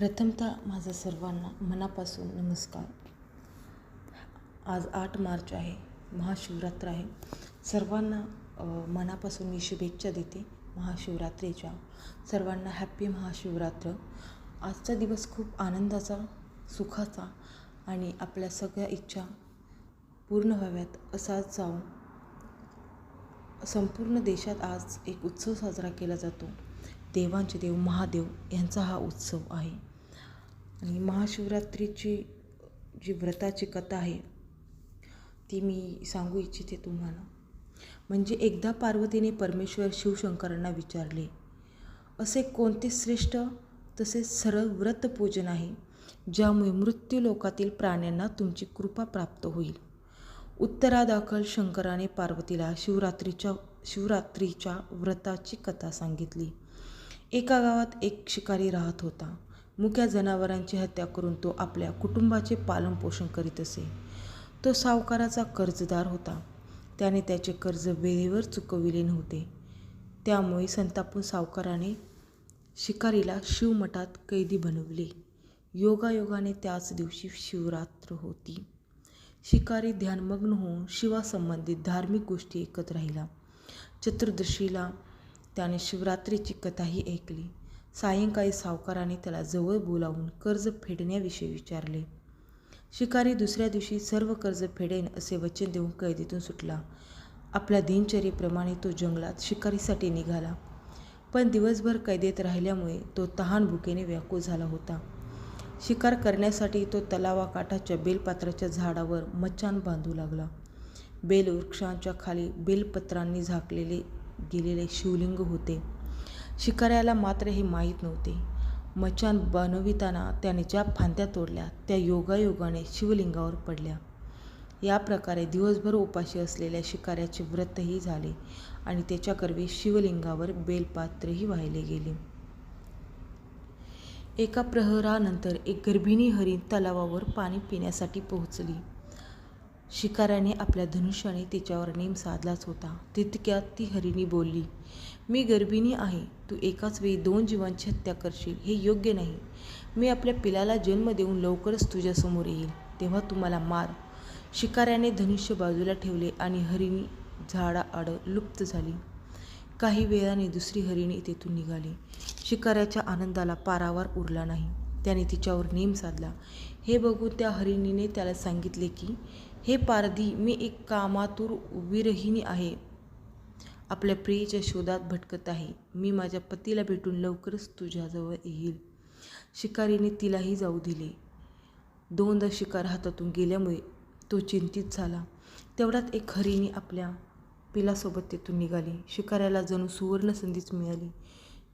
प्रथमतः माझा सर्वांना मनापासून नमस्कार. आज आठ मार्च आहे महाशिवरात्र आहे. सर्वांना मनापासून मी शुभेच्छा देते महाशिवरात्रीच्या. सर्वांना हॅप्पी महाशिवरात्र. आजचा दिवस खूप आनंदाचा सुखाचा आणि आपल्या सगळ्या इच्छा पूर्ण व्हाव्यात असाच जाऊन संपूर्ण देशात आज एक उत्सव साजरा केला जातो. देवांचे देव महादेव यांचा हा उत्सव आहे. आणि महाशिवरात्रीची जी व्रताची कथा आहे ती मी सांगू इच्छिते तुम्हाला. म्हणजे एकदा पार्वतीने परमेश्वर शिवशंकरांना विचारले असे कोणते श्रेष्ठ तसेच सरळ व्रतपूजन आहे ज्यामुळे मृत्यू लोकातील प्राण्यांना तुमची कृपा प्राप्त होईल उत्तरादाखल शंकराने पार्वतीला शिवरात्रीच्या शिवरात्रीच्या व्रताची कथा सांगितली. एका गावात एक शिकारी राहत होता. मुक्या जनावरांची हत्या करून तो आपल्या कुटुंबाचे पालनपोषण करीत असे. तो सावकाराचा कर्जदार होता. त्याने त्याचे कर्ज वेळेवर चुकविले नव्हते. त्यामुळे संतापून सावकाराने शिकारीला शिवमठात कैदी बनवले. योगायोगाने त्याच दिवशी शिवरात्र होती. शिकारी ध्यानमग्न होऊन शिवासंबंधित धार्मिक गोष्टी ऐकत राहिला. चतुर्दशीला त्याने शिवरात्रीची कथाही ऐकली. सायंकाळी सावकाराने त्याला जवळ बोलावून कर्ज फेडण्याविषयी विचारले. शिकारी दुसऱ्या दिवशी सर्व कर्ज फेडेन असे वचन देऊन कैदीतून सुटला. आपल्या दिनचर्येप्रमाणे तो जंगलात शिकारीसाठी निघाला. पण दिवसभर कैदेत राहिल्यामुळे तो तहान भुकेने व्याकुळ झाला होता. शिकार करण्यासाठी तो तलावाकाठाच्या बेलपात्राच्या झाडावर मचान बांधू लागला. बेलवृक्षांच्या खाली बेलपत्रांनी झाकलेले गेलेले शिवलिंग होते. शिकाऱ्याला मात्र हे माहीत नव्हते. मचान बनविताना त्याने ज्या फांद्या तोडल्या त्या योगायोगाने शिवलिंगावर पडल्या. या प्रकारे दिवसभर उपाशी असलेल्या शिकाऱ्याचे व्रतही झाले आणि त्याच्या गर्वी शिवलिंगावर बेलपात्रही वाहिले गेले. एका प्रहरानंतर एक गर्भिणी हरिण तलावावर पाणी पिण्यासाठी पोहोचली. शिकाऱ्याने आपल्या धनुष्याने तिच्यावर नेम साधलाच होता. तितक्यात ती हरिणी बोलली मी गर्भिणी आहे. तू एकाच वेळी दोन जीवांची हत्या करशील हे योग्य नाही. मी आपल्या पिलाला जन्म देऊन लवकरच तुझ्यासमोर येईल. तेव्हा तू मला मार. शिकाऱ्याने धनुष्य बाजूला ठेवले आणि हरिणी झाडाआड लुप्त झाली. काही वेळाने दुसरी हरिणी तेथून निघाली. शिकाऱ्याच्या आनंदाला पारावार उरला नाही. त्याने तिच्यावर नेम साधला. हे बघून त्या हरिणीने त्याला सांगितले की हे पारधी मी एक कामातूर विरहिणी आहे. आपल्या प्रियेच्या शोधात भटकत आहे. मी माझ्या पतीला भेटून लवकरच तुझ्याजवळ येईल. शिकारीने तिलाही जाऊ दिले. दोनदा शिकार हातातून गेल्यामुळे तो चिंतित झाला. तेवढ्यात एक हरिणी आपल्या पिलासोबत तेथून निघाली. शिकाऱ्याला जणू सुवर्ण संधीच मिळाली.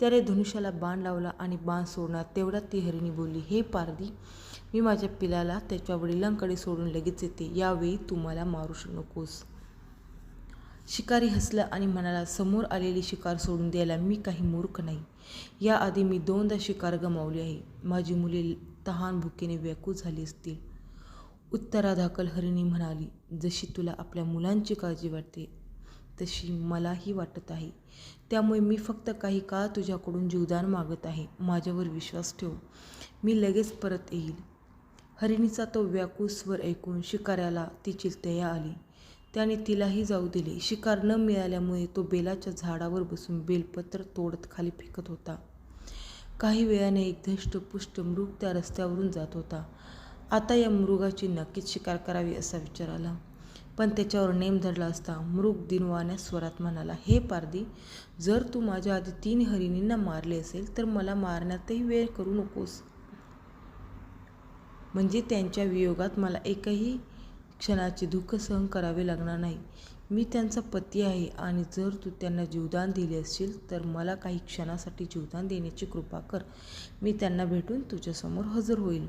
त्याने धनुष्याला बाण लावला आणि बाण सोडणार तेवढ्यात ती हरिणी बोलली हे पारधी मी माझ्या पिलाला त्याच्या वडिलांकडे सोडून लगेच येते. यावेळी तू मला मारू नकोस. शिकारी हसला आणि म्हणाला समोर आलेली शिकार सोडून द्यायला मी काही मूर्ख नाही. याआधी मी दोनदा शिकार गमावली आहे. माझी मुले तहान भुकेने व्याकुळ झाली असतील. उत्तराधाकल हरिणी म्हणाली जशी तुला आपल्या मुलांची काळजी वाटते तशी मलाही वाटत आहे. त्यामुळे मी फक्त काही काळ तुझ्याकडून जीवदान मागत आहे. माझ्यावर विश्वास ठेव. मी लगेच परत येईल. हरिणीचा तो व्याकुळ स्वर ऐकून शिकाऱ्याला तिची दया आली. त्याने तिलाही जाऊ दिले. शिकार न मिळाल्यामुळे तो बेलाच्या झाडावर बसून बेलपत्र तोडत खाली फेकत होता. काही वेळाने एक धष्टपुष्ट मृग त्या रस्त्यावरून जात होता. आता या मृगाची नक्कीच शिकार करावी असा विचार आला. पण त्याच्यावर नेम धरला असता मृग दिनवाण्या स्वरात म्हणाला हे पारदी जर तू माझ्या आधी तीन हरिणींना मारले असेल तर मला मारण्यातही वेळ करू नकोस. म्हणजे त्यांच्या वियोगात मला एकही क्षणाचे दुःख सहन करावे लागणार नाही. मी त्यांचा पती आहे आणि जर तू त्यांना जीवदान दिले असशील तर मला काही क्षणासाठी जीवदान देण्याची कृपा कर. मी त्यांना भेटून तुझ्यासमोर हजर होईल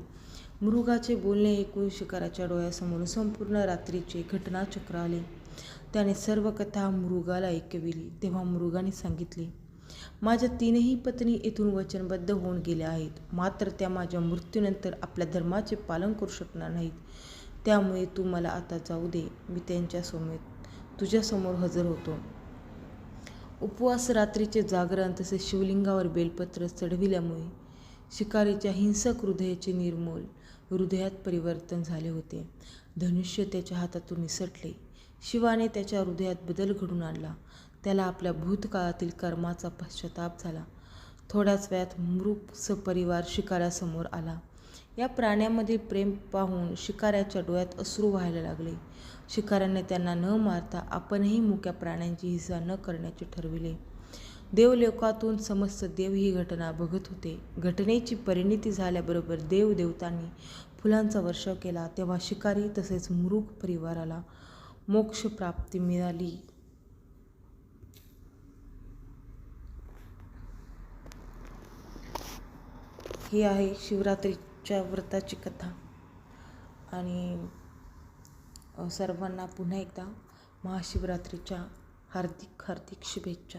मृगाचे बोलणे ऐकून शिकाराच्या डोळ्यासमोर संपूर्ण रात्रीचे घटनाचक्र आले. त्याने सर्व कथा मृगाला ऐकविली तेव्हा मृगाने सांगितले माझ्या तीनही पत्नी येथून वचनबद्ध होऊन गेल्या आहेत. मात्र त्या माझ्या मृत्यूनंतर आपल्या धर्माचे पालन करू शकणार नाहीत. त्यामुळे तू मला आता जाऊ दे. मी त्यांच्यासमोर तुझ्यासमोर हजर होतो. उपवास रात्रीचे जागरण तसेच शिवलिंगावर बेलपत्र चढविल्यामुळे शिकारीच्या हिंसक हृदयाचे निर्मूल हृदयात परिवर्तन झाले होते. धनुष्य त्याच्या हातातून निसटले. शिवाने त्याच्या हृदयात बदल घडून आणला. त्याला आपल्या भूतकाळातील कर्माचा पश्चाताप झाला. थोड्याच वेळात मृग सपरिवार शिकाऱ्यासमोर आला. या प्राण्यामध्ये प्रेम पाहून शिकाऱ्याच्या डोळ्यात अश्रू व्हायला लागले. शिकाऱ्याने त्यांना न मारता आपणही मुक्या प्राण्यांची हिंसा न करण्याचे ठरविले. देवलोकातून समस्त देव ही घटना बघत होते. घटनेची परिणिती झाल्याबरोबर देवदेवतांनी फुलांचा वर्षाव केला. तेव्हा शिकारी तसेच मृग परिवाराला मोक्षप्राप्ती मिळाली. ही आहे शिवरात्रीच्या व्रताची कथा. आणि सर्वांना पुन्हा एकदा महाशिवरात्रीच्या हार्दिक हार्दिक शुभेच्छा.